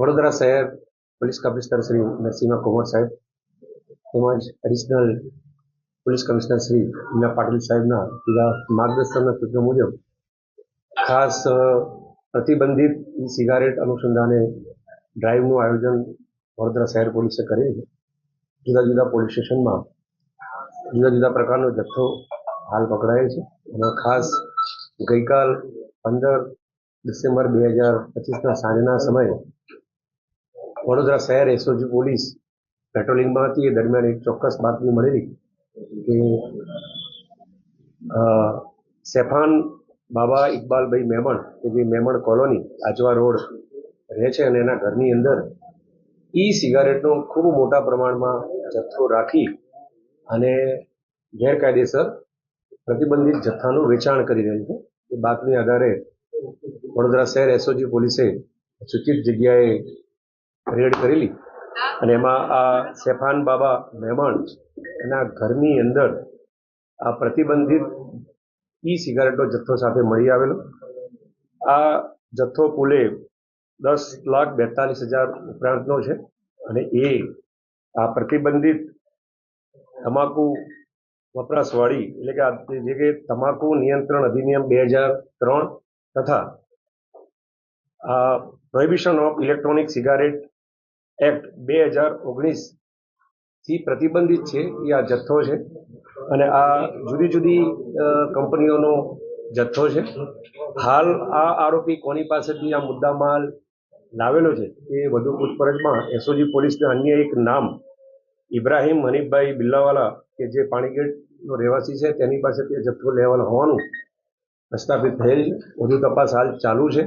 વડોદરા શહેર police commissioner Shri Narsinh Kumar સાહેબ તેમજ additional police commissioner Shri Meena Patil સાહેબના સીધા માર્ગદર્શનના સૂચનો મુજબ ખાસ પ્રતિબંધિત સિગારેટ અનુસંધાને ડ્રાઈવનું આયોજન વડોદરા શહેર પોલીસે કરેલ છે. જુદા જુદા પોલીસ સ્ટેશનમાં જુદા જુદા પ્રકારનો જથ્થો હાલ પકડાયેલ છે. અને ખાસ ગઈકાલ પંદર ડિસેમ્બર બે હજાર પચીસના સાંજના સમયે વડોદરા શહેર એસઓજી પોલીસ પેટ્રોલિંગમાં હતી. એ દરમિયાન એક ચોક્કસ બાતમી મળેલી કે સેફાન બાબા ઇકબાલભાઈ મેમણ, કે જે મેમણ કોલોની આજવા રોડ રહે છે અને એના ઘરની અંદર ઈ સિગારેટનો ખૂબ મોટા પ્રમાણમાં જથ્થો રાખી અને ગેરકાયદેસર પ્રતિબંધિત જથ્થાનું વેચાણ કરી રહ્યું છે. એ બાતમી આધારે વડોદરા શહેર એસઓજી પોલીસે સૂચિત જગ્યાએ રેડ કરેલી. અને એમાં આ સેફાન બાબા મહેમાન એના ઘરની અંદર આ પ્રતિબંધિત ઈ સિગારેટનો જથ્થો સાથે મળી આવેલો. આ જથ્થો કુલે દસ લાખ બેતાલીસ હજાર ઉપરાંતનો છે. અને એ આ પ્રતિબંધિત તમાકુ વપરાશવાળી એટલે કે આ જે કે તમાકુ નિયંત્રણ અધિનિયમ બે હજાર ત્રણ તથા આ prohibition of electronic cigarette act બે હજાર ઓગણીસથી પ્રતિબંધિત છે. એ આ જથ્થો છે અને આ જુદી જુદી કંપનીઓનો જથ્થો છે. હાલ આ આરોપી કોની પાસેથી આ મુદ્દામાલ લાવેલો છે એ વધુ પૂછપરછમાં એસઓજી પોલીસના અન્ય એક નામ ઇબ્રાહિમ હનીફભાઈ બિલ્લાવાલા કે જે પાણીગેટનો રહેવાસી છે, તેની પાસેથી જથ્થો લેવાનો હોવાનું પ્રસ્થાપિત થયેલ છે. વધુ તપાસ હાલ ચાલુ છે.